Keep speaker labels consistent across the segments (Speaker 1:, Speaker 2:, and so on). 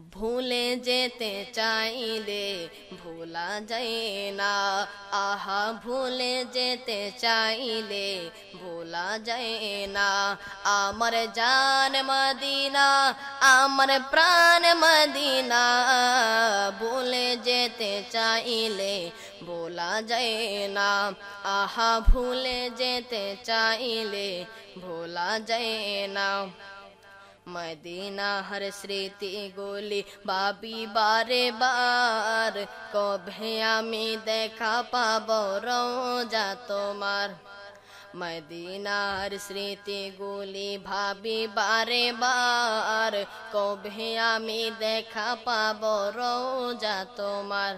Speaker 1: ভুলে যেতে চাইলে ভোলা যায় না। আহা, ভুলে যেতে চাইলে ভোলা যায় না। আমার জান মদিনা, আমার প্রাণ মদিনা। ভুলে যেতে চাইলে ভোলা যায় না। আহা, ভুলে যেতে চাইলে ভোলা যায় না। মদিনা হর স্মৃতি গোলি বাবি বারে বার কবে আমি দেখা পাব রোজা তোমার মদিনার স্মৃতি গুলি ভাবি বারে বার কবে আমি দেখা পাব রোজা তোমার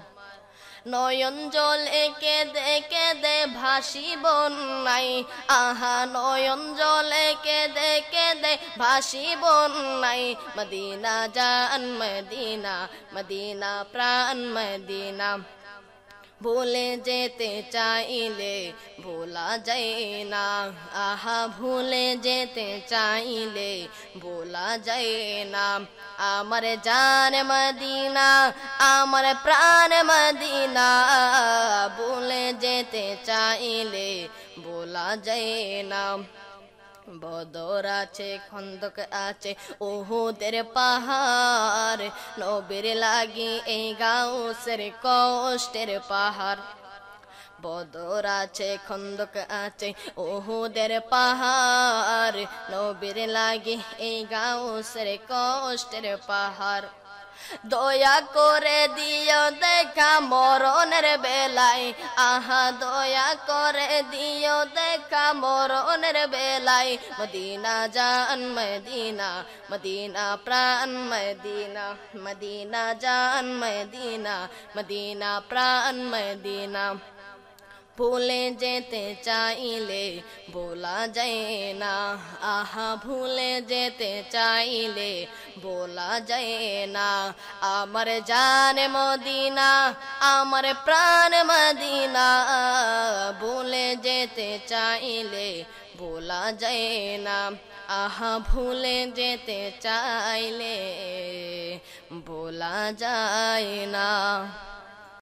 Speaker 1: নয়ন জল একে দেখে দে ভাসি বন্যাই আহা নয়ন জল একে দেখে দে ভাসি বন্যাই মদিনা জান, মদিনা মদিনা প্রাণ, মদিনা ভুলে যেতে চাইলে ভোলা যায় না। আহা, ভুলে যেতে চাইলে ভোলা যায় না। আমার জান মদিনা, আমার প্রাণ মদিনা, ভুলে যেতে চাইলে ভোলা যায় না। বদর আছে, খন্দক আছে ওহুদের পাহাড়। নবীর লাগি এই গাউসের কষ্টের পাহাড়। বদর আছে, খন্দক আছে ওহুদের পাহাড়। নবীর লাগি এই গাউসের কষ্টের পাহাড়। দয়া করে দিও দেখা মরণের বেলায়। আহা, দয়া করে দিও দেখা মরণের বেলায়। মদিনা জান, মদিনা মদিনা প্রাণ, মদিনা মদিনা জান, মদিনা মদিনা প্রাণ, মদিনা। ভুলে যেতে চাইলে বলা যায় না। আহা, ভুলে যেতে চাইলে বলা যায় না। আমার জান মদিনা, আমার প্রাণ মদিনা, ভুলে যেতে চাইলে বলা যায় না। আহা, ভুলে যেতে চাইলে বলা যায় না।